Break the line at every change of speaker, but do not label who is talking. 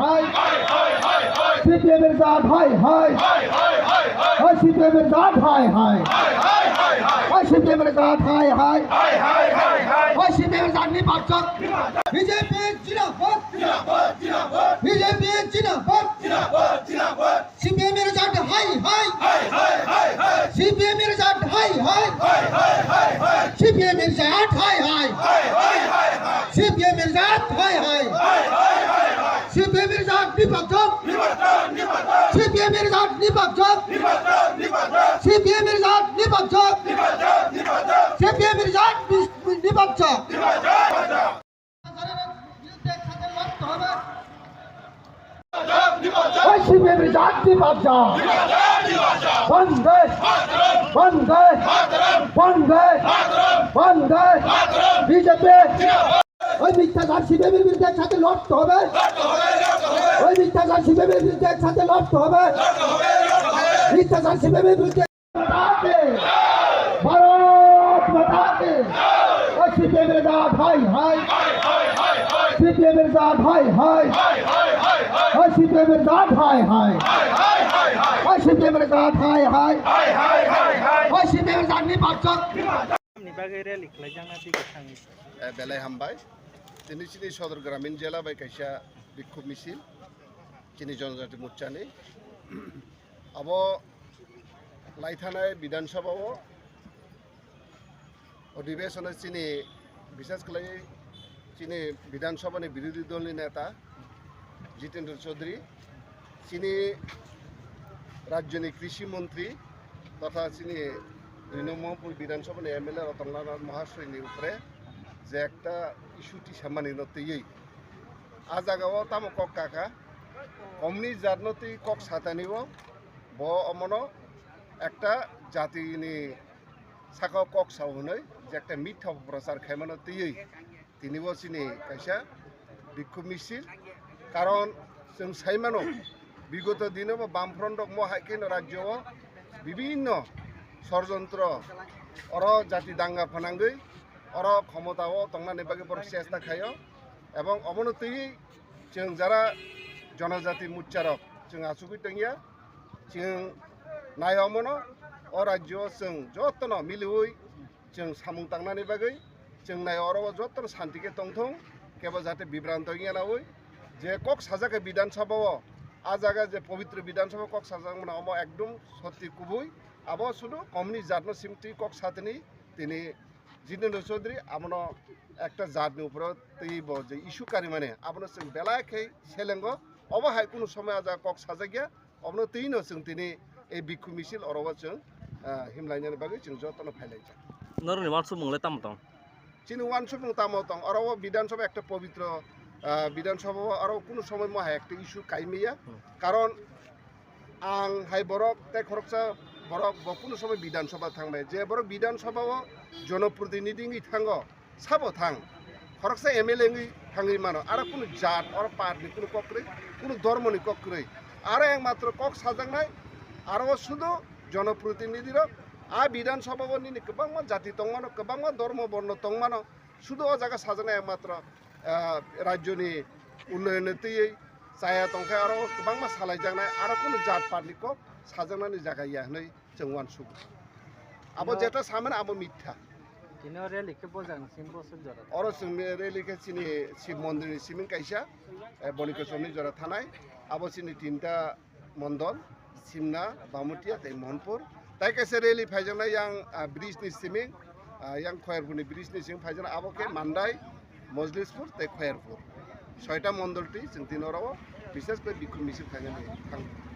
High high সিপিএমের জাত high high ওই সিপিএমের জাত হাই হাই ওই সিপিএমের জাত হাই হাই ওই সিপিএমের জাত নির্বাচক বিজেপি জিনাপদ বিজেপি জিনাপদ সিপিএমের জাত হাই হাই সিপিএমের জাত হাই হাই সিপিএমের জাত হাই হাই সিপিএমের জাত হাই হাই সিপিএমের জাত নির্বাচক সিপিএমের জাত নির্বাচক সিপিএমের জাত নির্বাচক সিপিএমের জাত নির্বাচক সিপিএমের জাত নির্বাচক বন্ধে বন্ধে বন্ধে বন্ধে বিজেপি। ওই মিথ্যাচার সিপিএমের বিরুদ্ধে একসাথে লড়তে হবে। ওই মিথ্যাচার শিবিরের বিরুদ্ধে একসাথে লড়তে হবে। মিথ্যাচার শিবিরের বিরুদ্ধে বেলায় হামবাই তিনি সদর গ্রামীণ জেলা বাইকাইসা
বিক্ষোভ মিছিল। ચીની જનજાતિ મોરચાની अब
लाइथानाय विधानसभाव अधिवेशना चिनी विशेष गरी चिनी विधानसभानि विरोधी दलनि नेता जितेन्द्र चौधरी चिनी राज्यनि कृषि मन्त्री तथा चिनी দুই নম্বর বিধানসভা এমএলএ রতনলাল মহাশয়নি উপরে যে একটা ইস্যুটি সামান্য তৈরি আজ আগাও তামক কাকা অমনি জানতি কক সাতানিব ব অমন, একটা জাতিনি সাক কক সাহনই যে একটা মিথ্যা প্রচার খেমন তিয়ই। তিনি বসিনি কেসা বিক্ষোভ মিছিল কারণ जों साइमानो বিগত দিন বামফ্রন্ট মহাকিন রাজ্য বিভিন্ন ষড়যন্ত্র, অর জাতি দাঙ্গা ফনাঙ্গই, অর ক্ষমতাও তংনা নেবাগে বড় চেষ্টা খাই এবং অবনতি যারা জনজাতি মুচ্চারক जों आसुगै दंया जों नायावमनो अ राज्योआव जों जतन मिलुयै जों सामुं तांनानै बागै जों नायाव अराव जतन शान्तिके तंथं केबो जाहाथे बिभ्रान्त गैयानावै যে কক সাজাকে বিধানসভাও আ জায়গা যে পবিত্র বিধানসভা কক সাজা মানে অম একদম সত্যি কুবুই আবো শুধু কমনি জাতনো সিমটি কক সাথেনি তিনি জিতেন্দ্র চৌধুরী આપણો একটা জাতির উপর যে ইস্যুকারী মানে আপনার সিং বেলা খেয়ে সেলেঙ্গ অবহায় কোনো সময় আজ কক সাজা গিয়া অবনো তেই ন সিং তিনি এই বিক্ষু মিছিল অরব চিং হিমলাইনের বাগে যত্ন ফাইলাই চিনি ওয়ানসু তাম তং অরব বিধানসভা একটা পবিত্র বিধানসভা আর কোনো সময় মহা একটা ইস্যু কাইমিয়া কারণ আং হাই বরক তাই খরকসা বড় কোনো সময় বিধানসভা থাকবে যে বড় বিধানসভাও জনপ্রতিনিধি থাঙ্গ, সাব থাং। হরকসা এম এল এ থাঙ্গি মানো, আর কোনো জাত, আর পার্টি, কোনো কক্রে কোনো ধর্মনি কক্রে আর একমাত্র কক সাজাং নাই আরও শুধু জনপ্রতিনিধির আ বিধানসভা নিনি কবাংমান জাতি তংমানো কবাংমান ধর্ম বর্ণ তংমানো শুধু ও জায়গা সাজানো একমাত্র রাজ্যনি উন্নয়নতেই जाया दंखाय आरो गोबां मा सालायजानाय आरो कुनु जात पार्टिखौ साजानानै जागाया होनै जों वान सुबुं आबो जेटा सामोन आबो मिथ्या
दिनो रेलिखे बजां सिमबो सुजरा
अरो सिम रेलिखे सिनि शिव मन्दिरनि सिमिं काइसा बनिकेश्वरनि जरा थानाय आबो सिनि तिनटा मण्डल सिमना बामुटिया तै मोहनपुर তাই কাছে রেলি ফাইজানায় ইয়াং ব্রিজ নিসিমে ইয়াং খয়ারপুরনি ব্রিজ নিসিম ফাইজানা আবকে মান্দাই মজলিসপুর তাই খয়ারপুর ছয়টা মণ্ডলটি চিন্তিনরাও বিশেষ করে বিক্ষোভ মিছিল ফাইজানি থাঙ্গো